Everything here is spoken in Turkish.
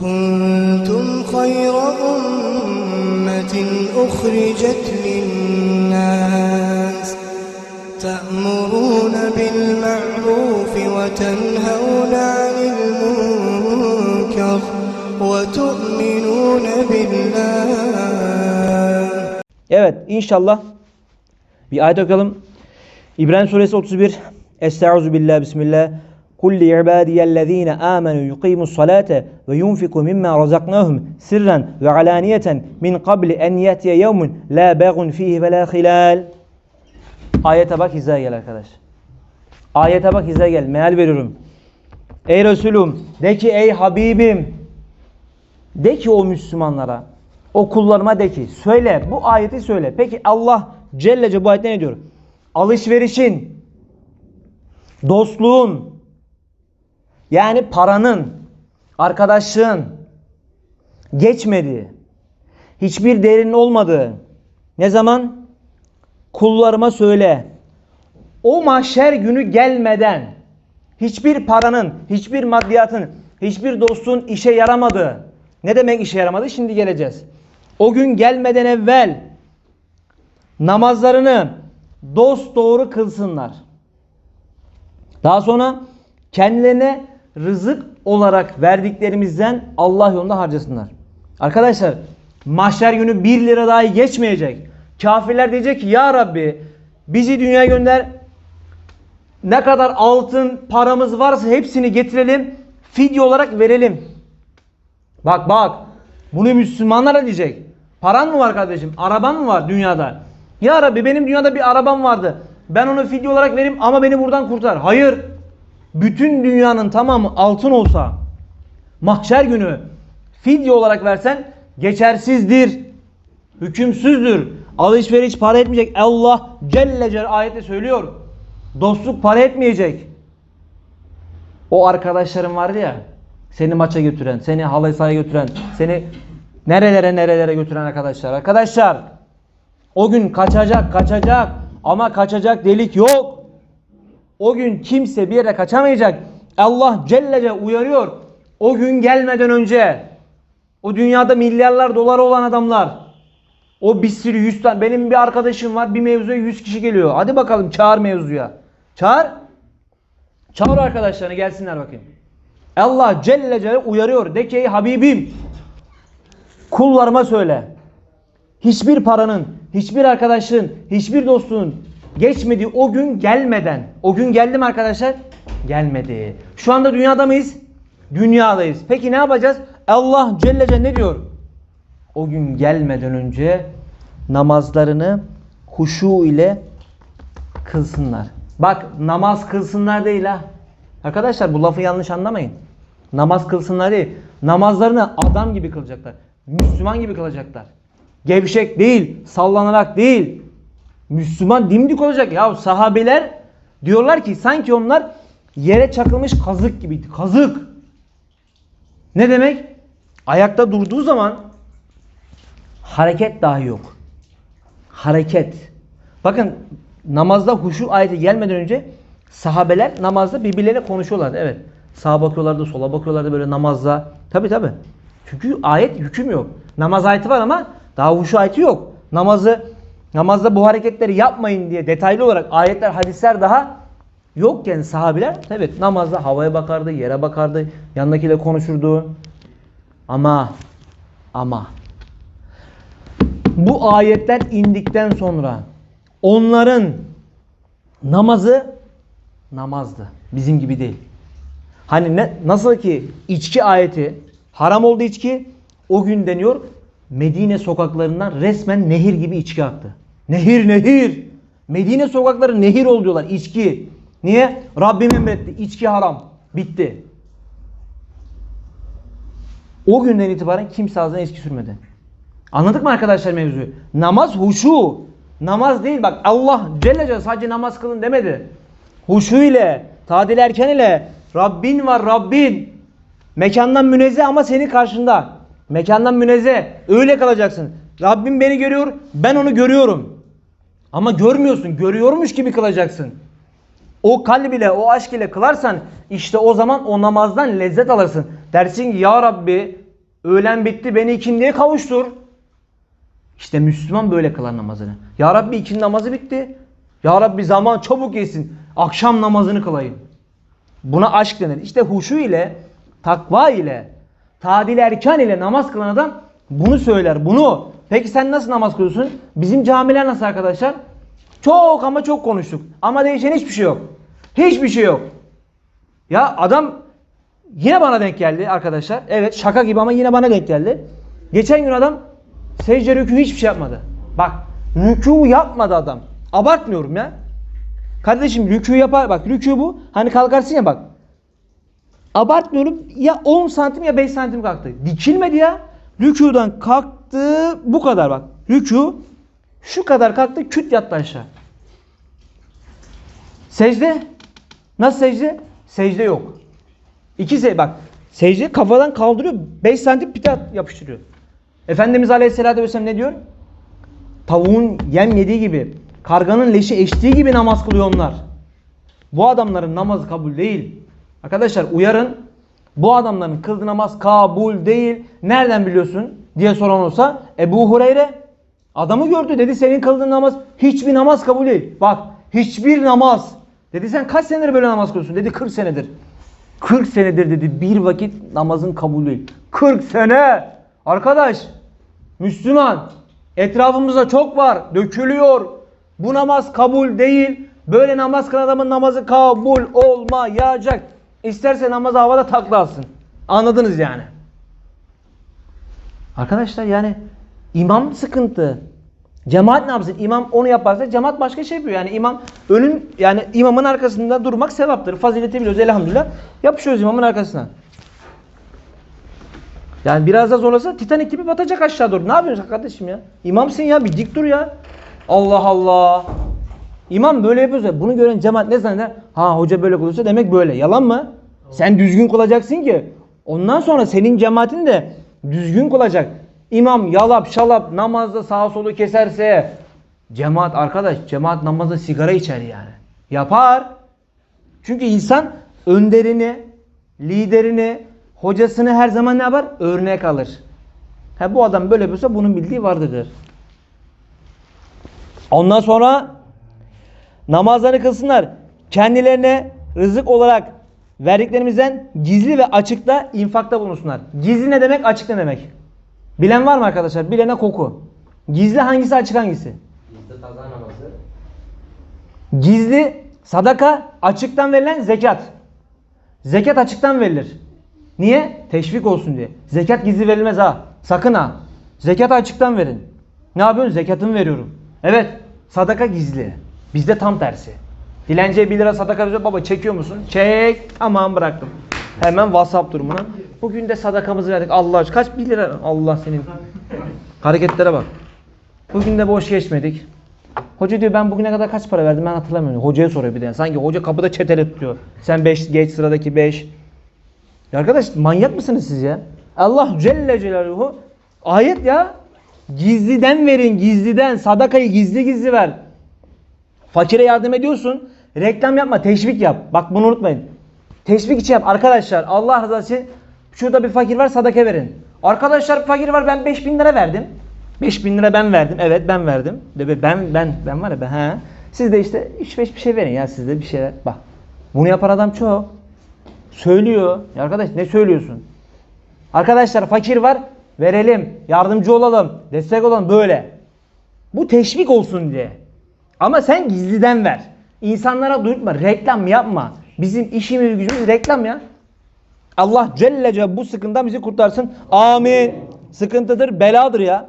كنتم خير أمة أخرجت للناس تأمرون بالمعروف وتنهون عن المنكر وتؤمنون بالله Evet inşallah bir ayet okuyalım. İbrahim suresi 31. Estaizu billah bismillah. Amenu yuqimus salate ve yunfiku mimma razaknahum sirran ve alaniyeten min qabli en yetiye yevmun la beğun fihi ve la hilal. Ayete bak hizaya gel arkadaş. Ayete bak hizaya gel. Meal veriyorum. Ey Resulüm de ki ey Habibim de ki o Müslümanlara, o kullarıma de ki, söyle, bu ayeti söyle. Peki Allah Celle Celle bu ayette ne diyor? Alışverişin, dostluğun, yani paranın, arkadaşlığın geçmediği, hiçbir değerinin olmadığı, ne zaman? Kullarıma söyle. O mahşer günü gelmeden, hiçbir paranın, hiçbir maddiyatın, hiçbir dostun işe yaramadığı, ne demek işe yaramadı? Şimdi geleceğiz. O gün gelmeden evvel namazlarını dost doğru kılsınlar. Daha sonra kendilerine rızık olarak verdiklerimizden Allah yolunda harcasınlar. Arkadaşlar mahşer günü 1 lira dahi geçmeyecek. Kafirler diyecek ki ya Rabbi bizi dünyaya gönder ne kadar altın paramız varsa hepsini getirelim fidye olarak verelim. Bak bak. Bunu Müslümanlar da diyecek. Paran mı var kardeşim? Araban mı var dünyada? Ya Rabbi benim dünyada bir arabam vardı. Ben onu fidye olarak vereyim ama beni buradan kurtar. Hayır. Bütün dünyanın tamamı altın olsa mahşer günü fidye olarak versen geçersizdir. Hükümsüzdür. Alışveriş para etmeyecek. Allah Celle Celle ayette söylüyor. Dostluk para etmeyecek. O arkadaşların vardı ya seni maça götüren, seni halı sahaya götüren, seni nerelere nerelere götüren arkadaşlar. Arkadaşlar o gün kaçacak kaçacak ama kaçacak delik yok. O gün kimse bir yere kaçamayacak. Allah Celle Celle uyarıyor. O gün gelmeden önce o dünyada milyarlar doları olan adamlar o bir sürü yüz tane benim bir arkadaşım var bir mevzuya yüz kişi geliyor. Hadi bakalım çağır mevzuya. Çağır. Çağır arkadaşlarını gelsinler bakayım. Allah Celle Celle uyarıyor. De ki Habibim kullarıma söyle. Hiçbir paranın, hiçbir arkadaşlığın, hiçbir dostluğun geçmediği o gün gelmeden. O gün geldi mi arkadaşlar? Gelmedi. Şu anda dünyada mıyız? Dünyadayız. Peki ne yapacağız? Allah Celle ne diyor? O gün gelmeden önce namazlarını huşu ile kılsınlar. Bak namaz kılsınlar değil ha. Arkadaşlar bu lafı yanlış anlamayın. Namaz kılsınlar değil. Namazlarını adam gibi kılacaklar. Müslüman gibi kılacaklar. Gevşek değil, sallanarak değil. Müslüman dimdik olacak. Ya sahabeler diyorlar ki sanki onlar yere çakılmış kazık gibiydi. Kazık. Ne demek? Ayakta durduğu zaman hareket dahi yok. Hareket. Bakın namazda huşu ayeti gelmeden önce sahabeler namazda birbirleriyle konuşuyorlardı. Evet. Sağa bakıyorlardı, sola bakıyorlardı böyle namazda. Tabi tabi. Çünkü ayet hüküm yok. Namaz ayeti var ama daha huşu ayeti yok. Namazı namazda bu hareketleri yapmayın diye detaylı olarak ayetler, hadisler daha yokken sahabiler evet namazda havaya bakardı, yere bakardı, yanındakiyle konuşurdu. Ama ama bu ayetler indikten sonra onların namazı namazdı. Bizim gibi değil. Hani ne, nasıl ki içki ayeti haram oldu içki o gün deniyor Medine sokaklarından resmen nehir gibi içki aktı. Nehir nehir. Medine sokakları nehir oldu diyorlar içki. Niye? Rabbim emretti. içki haram. Bitti. O günden itibaren kimse ağzına içki sürmedi. Anladık mı arkadaşlar mevzuyu? Namaz huşu. Namaz değil bak Allah Celle Celle sadece namaz kılın demedi. Huşu ile, tadil erken ile Rabbin var Rabbin. Mekandan münezzeh ama senin karşında. Mekandan münezzeh. Öyle kalacaksın. Rabbim beni görüyor, ben onu görüyorum. Ama görmüyorsun, görüyormuş gibi kılacaksın. O kalb ile, o aşk ile kılarsan işte o zaman o namazdan lezzet alırsın. Dersin ki ya Rabbi Öğlen bitti beni ikindiye kavuştur. İşte Müslüman böyle kılar namazını. Ya Rabbi ikindi namazı bitti. Ya Rabbi zaman çabuk geçsin. Akşam namazını kılayım. Buna aşk denir. İşte huşu ile, takva ile, tadil erkan ile namaz kılan adam bunu söyler. Bunu. Peki sen nasıl namaz kılıyorsun? Bizim camiler nasıl arkadaşlar? Çok ama çok konuştuk. Ama değişen hiçbir şey yok. Hiçbir şey yok. Ya adam yine bana denk geldi arkadaşlar. Evet şaka gibi ama yine bana denk geldi. Geçen gün adam secde rükû hiçbir şey yapmadı. Bak rükû yapmadı adam. Abartmıyorum ya. Kardeşim rükû yapar. Bak rükû bu. Hani kalkarsın ya bak. Abartmıyorum. Ya 10 santim ya 5 santim kalktı. Dikilmedi ya. Rükûdan kalktı bu kadar bak. Rükû şu kadar kalktı küt yattı aşağı. Secde. Nasıl secde? Secde yok. İki secde bak. Secde kafadan kaldırıyor. 5 santim pite yapıştırıyor. Efendimiz Aleyhisselatü Vesselam ne diyor? Tavuğun yem yediği gibi, karganın leşi eştiği gibi namaz kılıyor onlar. Bu adamların namazı kabul değil. Arkadaşlar uyarın. Bu adamların kıldığı namaz kabul değil. Nereden biliyorsun diye soran olsa Ebu Hureyre adamı gördü dedi senin kıldığın namaz hiçbir namaz kabul değil. Bak hiçbir namaz. Dedi sen kaç senedir böyle namaz kılıyorsun? Dedi 40 senedir. 40 senedir dedi bir vakit namazın kabul değil. 40 sene. Arkadaş Müslüman etrafımızda çok var. Dökülüyor. Bu namaz kabul değil. Böyle namaz kılan adamın namazı kabul olmayacak. İsterse namazı havada takla alsın. Anladınız yani. Arkadaşlar yani imam sıkıntı. Cemaat ne yapsın? İmam onu yaparsa cemaat başka şey yapıyor. Yani imam önün yani imamın arkasında durmak sevaptır. Fazileti biliyoruz elhamdülillah. Yapışıyoruz imamın arkasına. Yani biraz da zorlasa Titanik gibi batacak aşağı doğru. Ne yapıyorsun kardeşim ya? İmamsın ya bir dik dur ya. Allah Allah. İmam böyle yapıyorsa bunu gören cemaat ne zanneder? Ha hoca böyle kılıyorsa demek böyle. Yalan mı? Sen düzgün kılacaksın ki ondan sonra senin cemaatin de düzgün kılacak. İmam yalap şalap namazda sağa solu keserse cemaat arkadaş cemaat namazda sigara içer yani. Yapar. Çünkü insan önderini, liderini, hocasını her zaman ne yapar? Örnek alır. Ha bu adam böyle yapıyorsa bunun bildiği vardır. Ondan sonra namazlarını kılsınlar. Kendilerine rızık olarak verdiklerimizden gizli ve açıkta infakta bulunsunlar. Gizli ne demek? Açık ne demek? Bilen var mı arkadaşlar? Bilene koku. Gizli hangisi açık hangisi? Bizde kaza namazı. Gizli sadaka açıktan verilen zekat. Zekat açıktan verilir. Niye? Teşvik olsun diye. Zekat gizli verilmez ha. Sakın ha. Zekat açıktan verin. Ne yapıyorsun? Zekatımı veriyorum. Evet. Sadaka gizli. Bizde tam tersi. Dilenciye 1 lira sadaka veriyor. Baba çekiyor musun? Çek. Tamam bıraktım. Hemen WhatsApp durumuna. Bugün de sadakamızı verdik. Allah aşkına. Kaç? 1 lira. Allah senin. Hareketlere bak. Bugün de boş geçmedik. Hoca diyor ben bugüne kadar kaç para verdim ben hatırlamıyorum. Hocaya soruyor bir de. Sanki hoca kapıda çetele tutuyor. Sen 5 geç sıradaki 5. Ya arkadaş manyak mısınız siz ya? Allah Celle Celaluhu ayet ya. Gizliden verin gizliden. Sadakayı gizli gizli ver. Fakire yardım ediyorsun. Reklam yapma teşvik yap. Bak bunu unutmayın. Teşvik için yap. Arkadaşlar Allah rızası için şurada bir fakir var sadaka verin. Arkadaşlar fakir var ben 5000 lira verdim. 5000 lira ben verdim. Evet ben verdim. Ben ben ben var ya ben ha. Siz de işte 3-5 bir şey verin ya siz de bir şeyler. Bak. Bunu yapan adam çok. Söylüyor. Ya arkadaş ne söylüyorsun? Arkadaşlar fakir var. Verelim. Yardımcı olalım. Destek olalım böyle. Bu teşvik olsun diye. Ama sen gizliden ver. İnsanlara duyurtma. Reklam yapma. Bizim işimiz gücümüz reklam ya. Allah Celle Celle bu sıkıntıdan bizi kurtarsın. Amin. Sıkıntıdır, beladır ya.